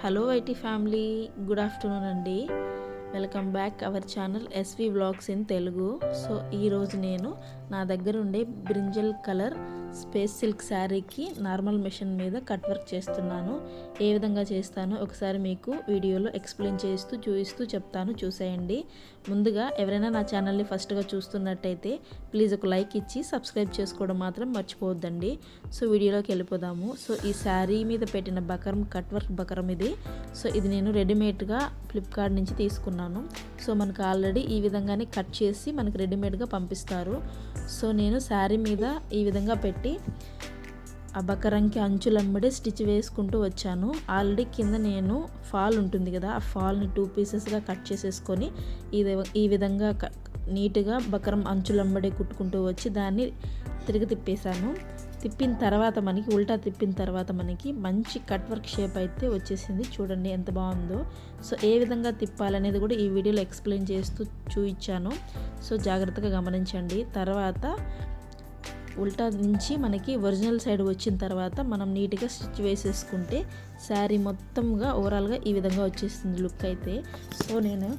Hello IT family good afternoon అండి. Welcome back our channel SV blogs in Telugu. So ఈరోజు నేను నా దగ్గర ఉండే బ్రింజల్ కలర్ స్పేస్ సిల్క్ శారీకి నార్మల్ మిషన్ మీద కట్ వర్క్ చేస్తున్నాను. ఏ విధంగా చేస్తానో ఒకసారి మీకు వీడియోలో ఎక్స్ప్లెయిన్ చేస్తూ చూపిస్తూ చెప్తాను. చూసేయండి. ముందుగా ఎవరైనా నా ఛానల్ని ఫస్ట్గా చూస్తున్నట్టయితే ప్లీజ్ ఒక లైక్ ఇచ్చి సబ్స్క్రైబ్ చేసుకోవడం మాత్రం మర్చిపోవద్దండి. సో వీడియోలోకి వెళ్ళిపోదాము. సో ఈ శారీ మీద పెట్టిన బకరం కట్ వర్క్ బకరం ఇది. సో ఇది నేను రెడీమేడ్గా ఫ్లిప్కార్ట్ నుంచి తీసుకున్నాను. సో మనకు ఆల్రెడీ ఈ విధంగానే కట్ చేసి మనకు రెడీమేడ్గా పంపిస్తారు. సో నేను శారీ మీద ఈ విధంగా పెట్టి ఆ బకరంకి అంచులమ్మడే స్టిచ్ వేసుకుంటూ వచ్చాను. ఆల్రెడీ కింద నేను ఫాల్ ఉంటుంది కదా ఆ ఫాల్ని టూ పీసెస్గా కట్ చేసేసుకొని ఇది ఈ విధంగా క- నీట్గా బకరం అంచులమ్మడే కుట్టుకుంటూ వచ్చి దాన్ని తిరిగి తిప్పేశాను. తిప్పిన తర్వాత మనకి ఉల్టా తిప్పిన తర్వాత మనకి మంచి కట్ వర్క్ షేప్ అయితే వచ్చేసింది. చూడండి ఎంత బాగుందో. సో ఏ విధంగా తిప్పాలనేది కూడా ఈ వీడియోలో ఎక్స్ప్లెయిన్ చేస్తూ చూయించాను సో జాగ్రత్తగా గమనించండి. తర్వాత ఉల్టా నుంచి మనకి ఒరిజినల్ సైడ్ వచ్చిన తర్వాత మనం నీట్గా స్టిచ్ వేసేసుకుంటే శారీ మొత్తంగా ఓవరాల్గా ఈ విధంగా వచ్చేస్తుంది లుక్ అయితే. సో నేను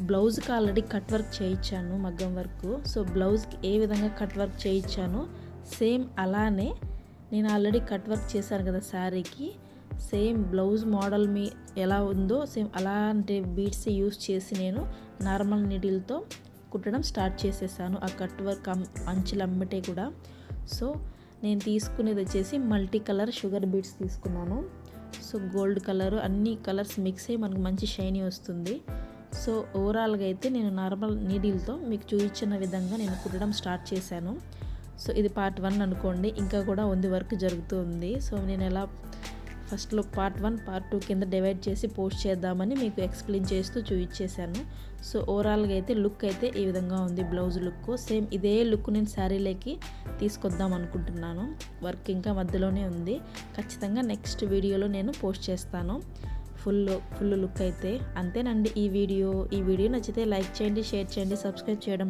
బ్లౌజ్కి ఆల్రెడీ కట్ వర్క్ చేయించాను మగ్గం వర్క్. సో బ్లౌజ్కి ఏ విధంగా కట్ వర్క్ చేయించానో సేమ్ అలానే నేను ఆల్రెడీ కట్ వర్క్ చేశాను కదా శారీకి. సేమ్ బ్లౌజ్ మోడల్ మీ ఎలా ఉందో సేమ్ అలాంటి బీడ్స్ యూస్ చేసి నేను నార్మల్ నీడిల్తో కుట్టడం స్టార్ట్ చేసేసాను. ఆ కట్ వర్క్ అం- అంచులు అమ్మటే కూడా. సో నేను తీసుకునేది వచ్చేసి మల్టీ కలర్ షుగర్ బీడ్స్ తీసుకున్నాను. సో గోల్డ్ కలర్ అన్ని కలర్స్ మిక్స్ అయ్యి మనకు మంచి షైనీ వస్తుంది. సో ఓవరాల్గా అయితే నేను నార్మల్ నీడిల్తో మీకు చూపించిన విధంగా నేను కుట్టడం స్టార్ట్ చేశాను. సో ఇది పార్ట్ వన్ అనుకోండి. ఇంకా కూడా ఉంది వర్క్ జరుగుతూ ఉంది. సో నేను ఎలా ఫస్ట్లో పార్ట్ వన్ పార్ట్ టూ కింద డివైడ్ చేసి పోస్ట్ చేద్దామని మీకు ఎక్స్ప్లెయిన్ చేస్తూ చూపించేశాను. సో ఓవరాల్గా అయితే లుక్ అయితే ఈ విధంగా ఉంది బ్లౌజ్ లుక్ సేమ్ ఇదే లుక్ నేను శారీలోకి తీసుకొద్దాం అనుకుంటున్నాను. వర్క్ ఇంకా మధ్యలోనే ఉంది. ఖచ్చితంగా నెక్స్ట్ వీడియోలో నేను పోస్ట్ చేస్తాను. ఫుల్ ఫుల్ లుక్ అయితే. అంతేనండి ఈ వీడియో. ఈ వీడియో నచ్చితే లైక్ చేయండి షేర్ చేయండి సబ్స్క్రైబ్ చేయడం